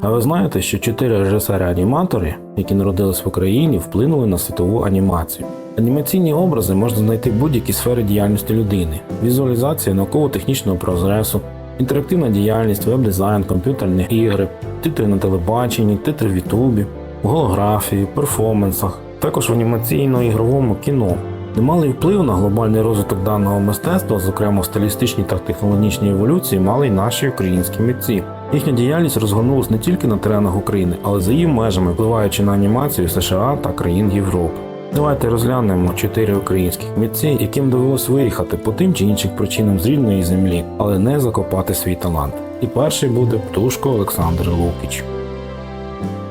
А ви знаєте, що чотири режисери-аніматори, які народились в Україні, вплинули на світову анімацію. Анімаційні образи можна знайти в будь-якій сфері діяльності людини: візуалізація науково-технічного прогресу, інтерактивна діяльність, веб-дизайн, комп'ютерні ігри, титри на телебаченні, титри в Ютубі, голографії, перформансах, також в анімаційно-ігровому кіно. Немалий вплив на глобальний розвиток даного мистецтва, зокрема в стилістичній та технологічній еволюції, мали й наші українські митці. Їхня діяльність розгорнулась не тільки на теренах України, але за її межами, впливаючи на анімацію США та країн Європи. Давайте розглянемо чотири українських митці, яким довелось виїхати по тим чи іншим причинам з рідної землі, але не закопати свій талант. І перший буде Птушко Олександр Лукіч.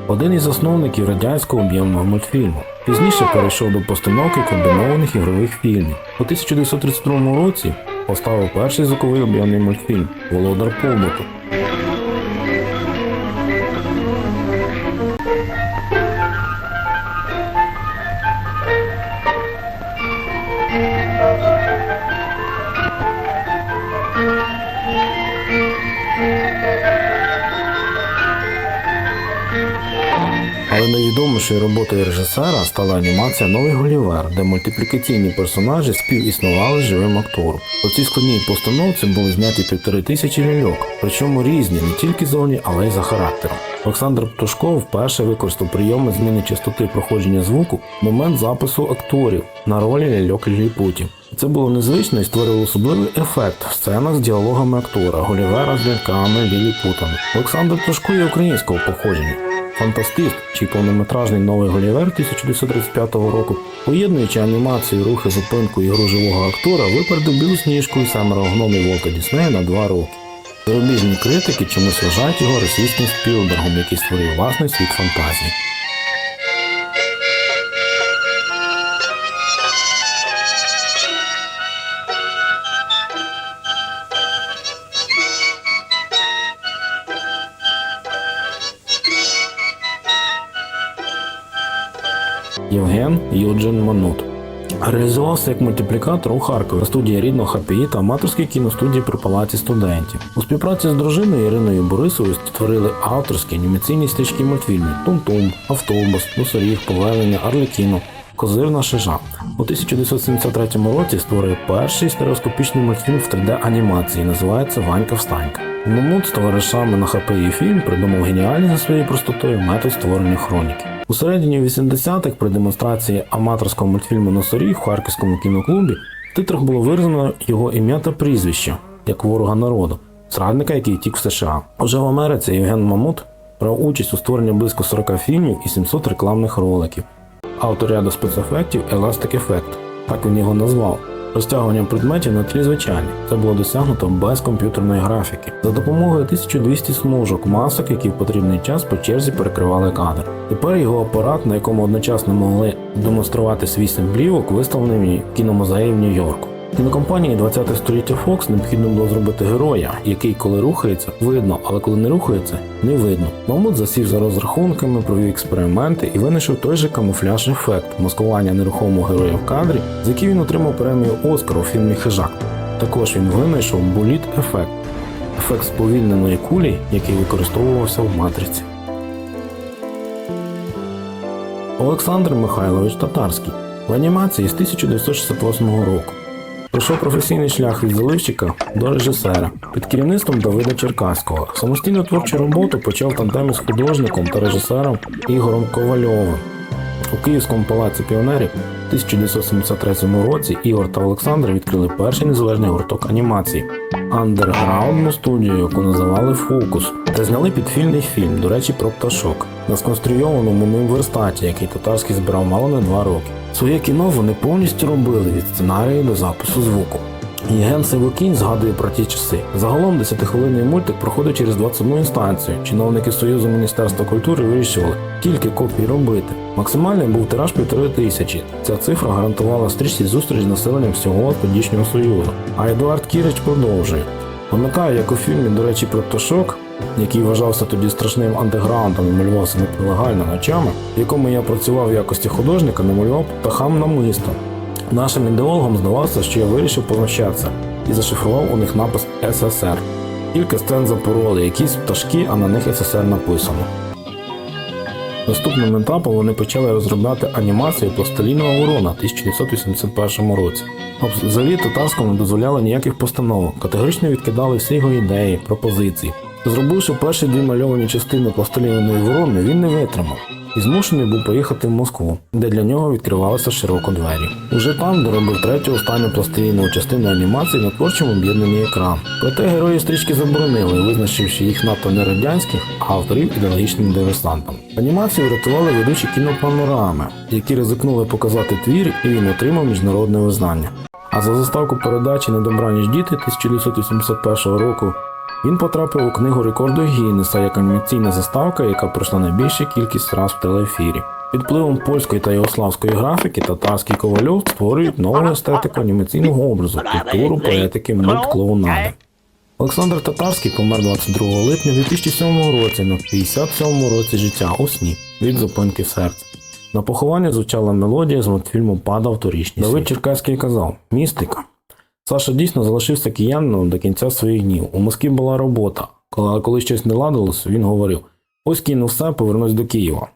Один із засновників радянського об'ємного мультфільму. Пізніше перейшов до постановки комбінованих ігрових фільмів. У 1932 році поставив перший звуковий об'ємний мультфільм Володар побуту. Найвідомішою роботою режисера стала анімація Новий Гулівер, де мультиплікаційні персонажі співіснували з живим актором. У цій складній постановці були зняті півтори тисячі ляльок, причому різні не тільки зовні, але й за характером. Олександр Птушко вперше використав прийоми зміни частоти проходження звуку в момент запису акторів на ролі ляльок ліліпутів. Це було незвично і створило особливий ефект в сценах з діалогами актора, Гулівера з ляльками, ліліпутами. Олександр Птушко є українського походження. Фантастист, чи повнометражний новий Голівер 1935 року, поєднуючи анімацію, рухи, зупинку і гру живого актора, випередив білосніжку і семеро гномів Волка Діснея на два роки. Зарубіжні критики чомусь вважають його російським Спілбергом, який створив власний світ фантазії. Євген Юджин Манут. Реалізувався як мультиплікатор у Харкові, студії рідного ХПІ та аматорській кіностудії при палаці студентів. У співпраці з дружиною Іриною Борисовою створили авторські анімаційні стрічки мультфільмів Тум-Тум, Автобус, Носоріг, Повелення, Арлекіно, Козирна Шижа. У 1973 році створив перший стереоскопічний мультфільм в 3D-анімації, називається Ванька Встанька. Мамут з товаришами на ХПІ фільм придумав геніальний за своєю простотою метод створення хроніки. У середині 80-х при демонстрації аматорського мультфільму Носоріг в Харківському кіноклубі в титрах було виразено його ім'я та прізвище як ворога народу, зрадника, який втік в США. Уже в Америці Євген Мамут брав участь у створенні близько 40 фільмів і 700 рекламних роликів. Автор ряду спецефектів Elastic Effect, так він його назвав. Розтягуванням предметів на тлі звичайні. Це було досягнуто без комп'ютерної графіки. За допомогою 1200 смужок масок, які в потрібний час по черзі перекривали кадр. Тепер його апарат, на якому одночасно могли демонструвати свій плівок, виставлений в кіномузеї в Нью-Йорку. Кінокомпанії 20 століття Fox необхідно було зробити героя, який, коли рухається, видно, але коли не рухається, не видно. Мамут засів за розрахунками, провів експерименти і винайшов той же камуфляж ефект маскування нерухомого героя в кадрі, за який він отримав премію Оскар у фільмі Хижак. Також він винайшов боліт ефект ефект сповільненої кулі, який використовувався в матриці. Олександр Михайлович Татарський в анімації з 1968 року. Пройшов професійний шлях від заливщика до режисера під керівництвом Давида Черкаського. Самостійну творчу роботу почав тандемі з художником та режисером Ігорем Ковальовим. У Київському палаці піонерів у 1973 році Ігор та Олександр відкрили перший незалежний гурток анімації андерграундну студію, яку називали Фокус, та зняли підфільний фільм, до речі, про пташок на сконструйованому ним верстаті, який татарський збирав мало не два роки. Своє кіно вони повністю робили від сценарію до запису звуку. Єген Сивокінь згадує про ті часи. Загалом 10-хвилинний мультик проходить через 21 інстанцію. Чиновники Союзу Міністерства культури вирішували, скільки копій робити. Максимальний був тираж півтори тисячі. Ця цифра гарантувала стрічці зустріч з населенням всього тодішнього союзу. А Едуард Кірич продовжує. Пам'ятаю, як у фільмі, до речі, про пташок, який вважався тоді страшним андеграундом і малювався нелегально ночами, в якому я працював в якості художника, намалював птахам намисто. Нашим ідеологам здавалося, що я вирішив позначатися і зашифрував у них напис СССР. Кілька сцен запороли, якісь пташки, а на них СССР написано. Наступним етапом вони почали розробляти анімацію пластилінова ворона в 1981 році. Взагалі татарському не дозволяли ніяких постановок, категорично відкидали всі його ідеї, пропозиції. Зробивши перші дві мальовані частини пластилінової ворони, він не витримав і змушений був поїхати в Москву, де для нього відкривалися широко двері. Уже там доробив третю останню пластилінову частину анімації на творчому об'єднанні екран. Проте герої стрічки заборонили, визначивши їх надто не радянських, а авторів ідеологічним диверсантом. Анімацію врятували ведучі кінопанорами, які ризикнули показати твір, і він отримав міжнародне визнання. А за заставку передачі «Недобра ніж діти 1981 року він потрапив у книгу рекорду Гіннеса як анімаційна заставка, яка пройшла найбільшу кількість раз в телеефірі. Під впливом польської та югославської графіки татарський ковальов створюють нову естетику анімаційного образу, культуру, поетики, мульт, клоунади. Олександр Татарський помер 22 липня 2007 році на 57 році життя у сні від зупинки серця. На поховання звучала мелодія з мультфільму Падав торічній. Давид Черкаський казав: Містика. Саша дійсно залишився киянином до кінця своїх днів. У Москві була робота. Коли, коли щось не ладилось, він говорив: ось кину все, повернусь до Києва.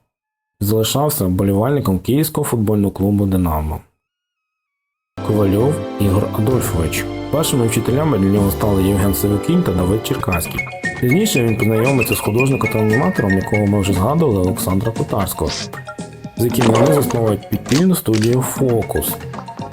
Залишався болівальником Київського футбольного клубу Динамо. Ковальов Ігор Адольфович. Першими вчителями для нього стали Євген Севикінь та Давид Черкаський. Пізніше він познайомиться з художником та аніматором, якого ми вже згадували Олександра Котарського, з яким вони засновують підпільну студію Фокус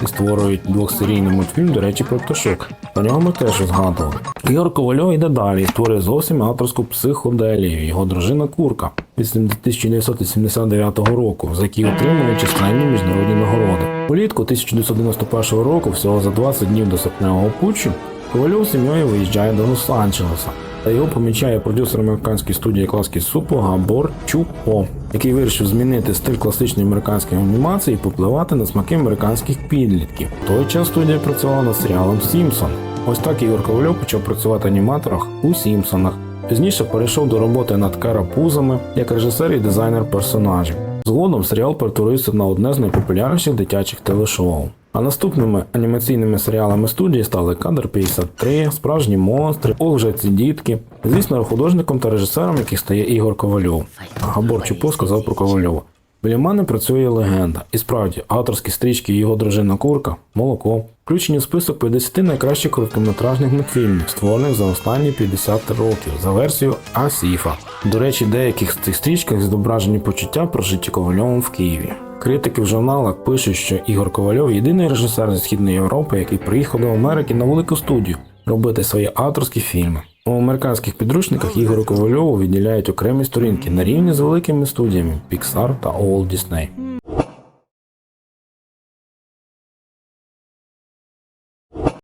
і створюють двохсерійний мультфільм, до речі, про пташок. Про нього ми теж згадували. Ігор Ковальов йде далі і створює зовсім авторську психоделію, його дружина Курка після 1979 року, за який отримали численні міжнародні нагороди. Улітку 1991 року, всього за 20 днів до серпневого путчу, Ковальов з сім'єю виїжджає до Лос-Анджелеса. Та його помічає продюсер американської студії Класки Супо Габор Чупо, який вирішив змінити стиль класичної американської анімації і попливати на смаки американських підлітків. В той час студія працювала над серіалом Сімпсон. Ось так Ігор Ковальов почав працювати аніматорах у Сімпсонах. Пізніше перейшов до роботи над карапузами як режисер і дизайнер персонажів. Згодом серіал перетворився на одне з найпопулярніших дитячих телешоу. А наступними анімаційними серіалами студії стали Кадр 53, Справжні монстри, Ох ці дітки. Звісно, художником та режисером, яких стає Ігор Ковальов. Габор Чупо сказав про Ковальова. Біля мене працює легенда. І справді, авторські стрічки його дружина Курка, молоко, включені в список 50 найкращих короткометражних мультфільмів, створених за останні 50 років за версією Асіфа. До речі, деяких з цих стрічках зображені почуття прожиті Ковальовим в Києві. Критики в журналах пишуть, що Ігор Ковальов єдиний режисер зі Східної Європи, який приїхав до Америки на велику студію робити свої авторські фільми. У американських підручниках Ігору Ковальову відділяють окремі сторінки на рівні з великими студіями Pixar та Walt Disney.